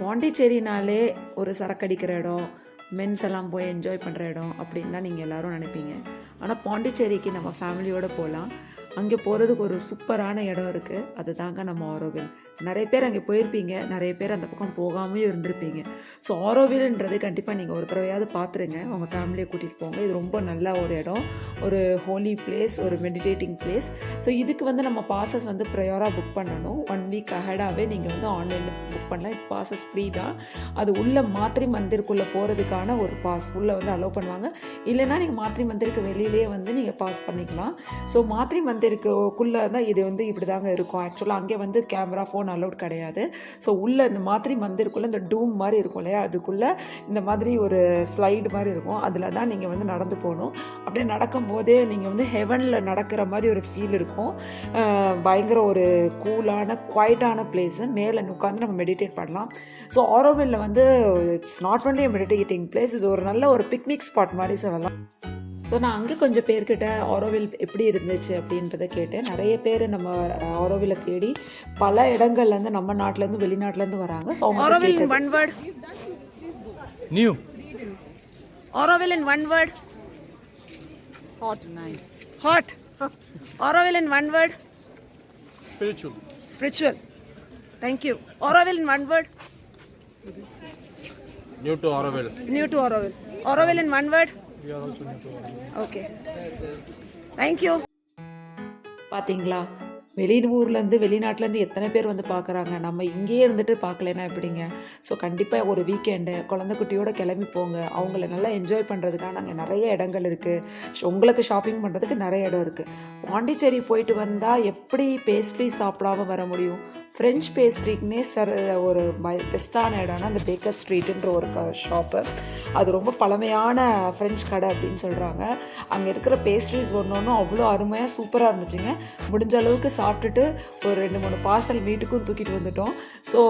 பாண்டிச்சேரினாலே ஒரு சரக்கடிக்கிற இடம் மென்ஸ் எல்லாம் போய் என்ஜாய் பண்ணுற இடம் அப்படின்னு தான் நீங்கள் எல்லாரும் நினைப்பீங்க. ஆனால் பாண்டிச்சேரிக்கு நம்ம ஃபேமிலியோடு போகலாம் அங்கே போகிறதுக்கு ஒரு சூப்பரான இடம் இருக்குது அதுதாங்க நம்ம ஆரோவில். நிறைய பேர் அங்கே போயிருப்பீங்க. நிறைய பேர் அந்த பக்கம் போகாமையும் இருந்திருப்பீங்க. ஸோ ஆரோவில்ன்றது கண்டிப்பாக நீங்கள் ஒரு தடவையாவது பார்த்துருங்க உங்கள் ஃபேமிலியை கூட்டிகிட்டு போங்க. இது ரொம்ப நல்ல ஒரு இடம். ஒரு ஹோலி பிளேஸ் ஒரு மெடிடேட்டிங் பிளேஸ் ஸோ இதுக்கு வந்து நம்ம பாசஸ் வந்து ப்ரையராக புக் பண்ணணும். ஒன் வீக் அஹெடாகவே நீங்கள் வந்து ஆன்லைனில் புக் பண்ணலாம். இப்போ பாசஸ் ஃப்ரீ தான். அது உள்ள மாத்திரை மந்திருக்குள்ளே போகிறதுக்கான ஒரு பாஸ் உள்ளே வந்து அலோவ் பண்ணுவாங்க. இல்லைன்னா நீங்கள் மாத்திரை மந்திருக்கு வெளியிலேயே வந்து நீங்கள் பாஸ் பண்ணிக்கலாம். ஸோ மாத்திரை மந்திருக்குள்ளே தான் இது வந்து இப்படி தாங்க இருக்கும் ஆக்சுவலாக அங்கே வந்து கேமரா ஃபோன் அலோட் கிடையாது. ஸோ உள்ளே இந்த மாதிரி மந்திருக்குள்ளே இந்த டூம் மாதிரி இருக்கும் இல்லையா? அதுக்குள்ளே இந்த மாதிரி ஒரு ஸ்லைடு மாதிரி இருக்கும். அதில் தான் நீங்கள் வந்து நடந்து போகணும். அப்படியே நடக்கும்போதே நீங்கள் வந்து ஹெவனில் நடக்கிற மாதிரி ஒரு ஃபீல் இருக்கும். பயங்கர ஒரு கூலான குவைட்டான பிளேஸு மேலே உட்காந்து நம்ம மெடிடேட் பண்ணலாம். ஸோ ஆரோவில்ல வந்து it's not only meditating place இது ஒரு நல்ல ஒரு பிக்னிக் ஸ்பாட் மாதிரி சொல்லலாம். ஸோ நான் அங்கே கொஞ்சம் பேர்கிட்ட ஆரோவில் எப்படி இருந்துச்சு அப்படின்றத கேட்டேன் நிறைய பேர் நம்ம ஆரோவில தேடி பல இடங்கள்லேருந்து நம்ம நாட்டிலேருந்து வெளிநாட்டிலேருந்து வராங்க ஸோ அவங்க Auroville in one word. New. Auroville in one word. Hot, nice. Hot. Auroville in one word. Spiritual. Spiritual. Thank you. Auroville in one word. New to Auroville. New to Auroville. Auroville in one word. Okay. Thank you. பார்த்தீங்களா வெளியூர்லேருந்து வெளிநாட்டிலேருந்து எத்தனை பேர் வந்து பார்க்குறாங்க நம்ம இங்கேயே இருந்துட்டு பார்க்கலனா எப்படிங்க? ஸோ கண்டிப்பாக ஒரு வீக்கெண்டு குழந்தை குட்டியோட கிளம்பி போங்க. அவங்கள நல்லா என்ஜாய் பண்ணுறதுக்கான அங்கே நிறைய இடங்கள் இருக்குது உங்களுக்கு ஷாப்பிங் பண்ணுறதுக்கு நிறைய இடம் இருக்குது பாண்டிச்சேரி போயிட்டு வந்தால் எப்படி பேஸ்ட்ரி சாப்பிடாம வர முடியும்? ஃப்ரெஞ்ச் பேஸ்ட்ரிக்குனே சர் ஒரு பெஸ்ட்டான இடம்னா அந்த பேக்கர் ஸ்ட்ரீட்டுன்ற ஒரு ஷாப்பு அது ரொம்ப பழமையான ஃப்ரெஞ்ச் கடை அப்படின்னு சொல்கிறாங்க அங்கே இருக்கிற பேஸ்ட்ரிஸ் ஒன்று ஒன்றும் அவ்வளோ அருமையாக சூப்பராக இருந்துச்சுங்க. முடிஞ்ச அளவுக்கு சாப்பிட்டுட்டு ஒரு ரெண்டு மூணு பார்சல் வீட்டுக்கும் தூக்கிட்டு வந்துட்டோம். ஸோ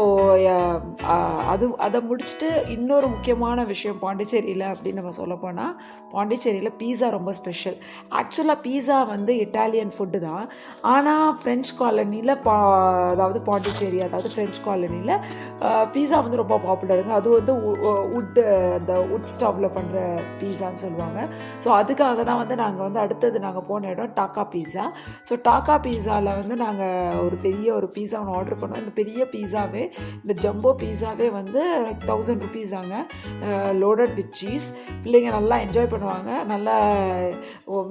அது அதை முடிச்சுட்டு இன்னொரு முக்கியமான விஷயம் பாண்டிச்சேரியில் அப்படின்னு நம்ம சொல்ல போனால் பாண்டிச்சேரியில் பீஸா ரொம்ப ஸ்பெஷல் ஆக்சுவலாக பீஸா வந்து இட்டாலியன் ஃபுட்டு தான். ஆனால் ஃப்ரெஞ்ச் காலனியில் பா அதாவது பாண்டிச்சேரி அதாவது ஃப்ரெஞ்ச் காலனியில் பீஸா வந்து ரொம்ப பாப்புலருங்க அது வந்து உட்டு அந்த உட் ஸ்டவ்வில் பண்ணுற பீஸான்னு சொல்லுவாங்க. ஸோ அதுக்காக தான் வந்து நாங்கள் வந்து அடுத்தது நாங்கள் போன இடம் டாக்கா பீஸா ஸோ டாக்கா பீஸாவில் வந்து நாங்கள் ஒரு பெரிய ஒரு பீஸா ஒன்று ஆர்டர் பண்ணோம். இந்த பெரிய பீஸாவே இந்த ஜம்போ பீஸாவே வந்து தௌசண்ட் ருபீஸ் தாங்க. லோடட் வித் சீஸ் பிள்ளைங்க நல்லா என்ஜாய் பண்ணுவாங்க. நல்லா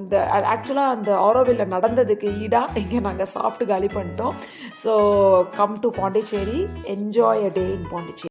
இந்த ஆக்சுவலாக அந்த ஆரோவில் நடந்ததுக்கு ஈடாக இங்கே நாங்கள் சாப்பிட்டு காலி பண்ணிட்டோம். So come to Pondicherry enjoy a day in Pondicherry